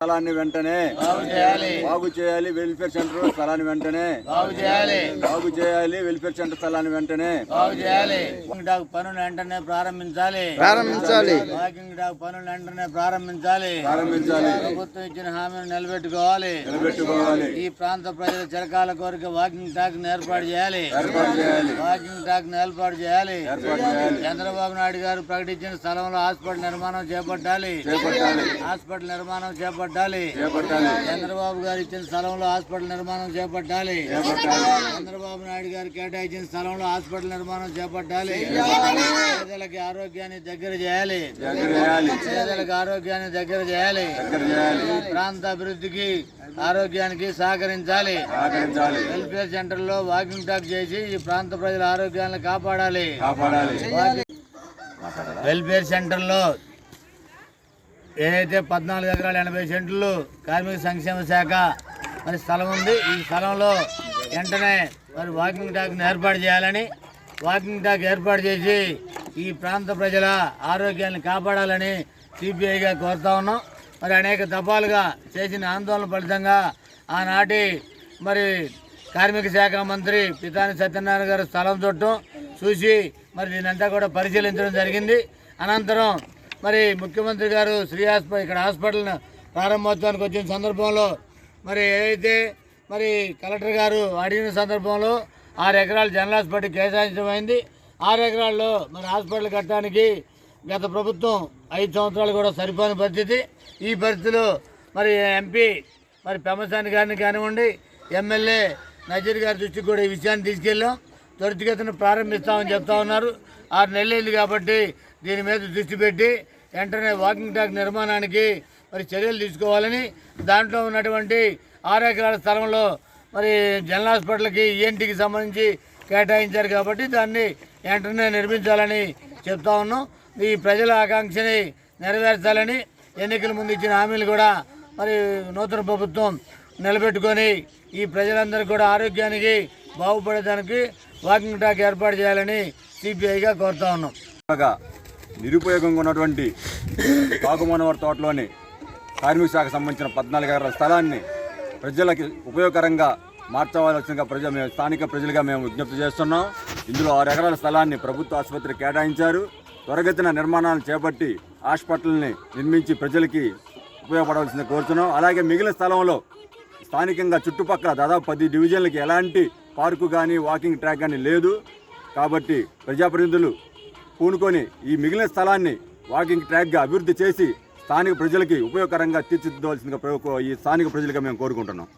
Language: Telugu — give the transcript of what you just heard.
స్థలాన్ని వెంటనే బాగు చేయాలి. బాగు చేయాలి వెల్ఫేర్ సెంటర్ స్థలాన్ని వెంటనే బాగు చేయాలి. బాగు చేయాలి వెల్ఫేర్ సెంటర్ స్థలాన్ని వెంటనే బాగు చేయాలి. వాకింగ్ డాగ్ పనులు వెంటనే ప్రారంభించాలి. ప్రారంభించాలి. వాకింగ్ డాగ్ పనులు వెంటనే ప్రారంభించాలి. ప్రారంభించాలి. ప్రభుత్వం ఇచ్చిన హామీని నిలబెట్టుకోవాలి. నిలబెట్టుకోవాలి. ఈ ప్రాంత ప్రజల చిరకాల కోరిక వాకింగ్ టాక్ని ఏర్పాటు చేయాలి. ఏర్పాటు చేయాలి. వాకింగ్ టాక్ని ఏర్పాటు చేయాలి. చంద్రబాబు నాయుడు గారు ప్రకటించిన స్థలంలో హాస్పిటల్ నిర్మాణం చేపట్టాలి. హాస్పిటల్ నిర్మాణం చేపట్టాలి. చేపట్టాలి. చంద్రబాబు గారు ఇచ్చిన స్థలంలో హాస్పిటల్ నిర్మాణం చేపట్టాలి. చంద్రబాబు నాయుడు గారు కేటాయించిన స్థలంలో హాస్పిటల్ నిర్మాణం చేపట్టాలి. పేదలకి ఆరోగ్యాన్ని దగ్గర చేయాలి. పేదలకు ఆరోగ్యాన్ని దగ్గర చేయాలి. ఈ ప్రాంత అభివృద్ధికి ఆరోగ్యానికి సహకరించాలి. వెల్ఫేర్ సెంటర్లో వాకింగ్ టాక్ చేసి ఈ ప్రాంత ప్రజల ఆరోగ్యాన్ని కాపాడాలి. కాపాడాలి. వెల్ఫేర్ సెంటర్లో ఏదైతే పద్నాలుగు ఎకరాల ఎనభై సెంట్లు కార్మిక సంక్షేమ శాఖ మరి స్థలం ఉంది ఈ స్థలంలో వెంటనే మరి వాకింగ్ టాక్ని ఏర్పాటు చేయాలని వాకింగ్ టాక్ ఏర్పాటు చేసి ఈ ప్రాంత ప్రజల ఆరోగ్యాన్ని కాపాడాలని సిపిఐగా కోరుతా ఉన్నాం. మరి అనేక దఫాలుగా చేసిన ఆందోళన ఫలితంగా ఆనాటి మరి కార్మిక శాఖ మంత్రి పితాని సత్యనారాయణ గారు స్థలం చుట్టం చూసి మరి దీనంతా కూడా పరిశీలించడం జరిగింది. అనంతరం మరి ముఖ్యమంత్రి గారు శ్రీ హాస్పిటల్ ఇక్కడ హాస్పిటల్ ప్రారంభోత్సవానికి వచ్చిన సందర్భంలో మరి ఏదైతే మరి కలెక్టర్ గారు అడిగిన సందర్భంలో ఆరు ఎకరాలు జనరల్ హాస్పిటల్ కేటాయించమైంది అయింది ఆరు ఎకరాల్లో మరి హాస్పిటల్ కట్టడానికి గత ప్రభుత్వం ఐదు సంవత్సరాలు కూడా సరిపోని పరిస్థితి. ఈ పరిస్థితిలో మరి ఎంపీ మరి పెమ్మసాని గారిని కానివ్వండి ఎమ్మెల్యే నజీర్ గారి దృష్టికి కూడా ఈ విషయాన్ని తీసుకెళ్ళాం. త్వరితగతిన ప్రారంభిస్తామని చెప్తా ఉన్నారు. ఆరు నెలలైంది కాబట్టి దీని మీద దృష్టి పెట్టి వెంటనే వాకింగ్ ట్రాక్ నిర్మాణానికి మరి చర్యలు తీసుకోవాలని దాంట్లో ఉన్నటువంటి ఆరు ఎకరాల స్థలంలో మరి జనరల్ హాస్పిటల్కి ఈఎన్టీకి సంబంధించి కేటాయించారు కాబట్టి దాన్ని వెంటనే నిర్మించాలని చెప్తా ఉన్నాం. ఈ ప్రజల ఆకాంక్షని నెరవేర్చాలని ఎన్నికల ముందు ఇచ్చిన హామీలు కూడా మరి నూతన ప్రభుత్వం నిలబెట్టుకొని ఈ ప్రజలందరూ కూడా ఆరోగ్యానికి బాగుపడేదానికి వాకింగ్ ట్రాక్ ఏర్పాటు చేయాలని సిపిఐగా కోరుతా ఉన్నాం. నిరుపయోగంగా ఉన్నటువంటి కాకుమానవారి తోటలోని కార్మిక శాఖకు సంబంధించిన పద్నాలుగు ఎకరాల స్థలాన్ని ప్రజలకి ఉపయోగకరంగా మార్చవలసిందిగా ప్రజ మేము స్థానిక ప్రజలుగా మేము విజ్ఞప్తి చేస్తున్నాం. ఇందులో ఆరు ఎకరాల స్థలాన్ని ప్రభుత్వ ఆసుపత్రి కేటాయించారు. త్వరగతిన నిర్మాణాలు చేపట్టి హాస్పిటల్ని నిర్మించి ప్రజలకి ఉపయోగపడవలసింది కోరుతున్నాం. అలాగే మిగిలిన స్థలంలో స్థానికంగా చుట్టుపక్కల దాదాపు పది డివిజన్లకి ఎలాంటి పార్కు కానీ వాకింగ్ ట్రాక్ కానీ లేదు. కాబట్టి ప్రజాప్రతినిధులు పూనుకొని ఈ మిగిలిన స్థలాన్ని వాకింగ్ ట్రాక్గా అభివృద్ధి చేసి స్థానిక ప్రజలకి ఉపయోగకరంగా తీర్చిదిద్దవలసిందిగా ఈ స్థానిక ప్రజలుగా మేము కోరుకుంటున్నాం.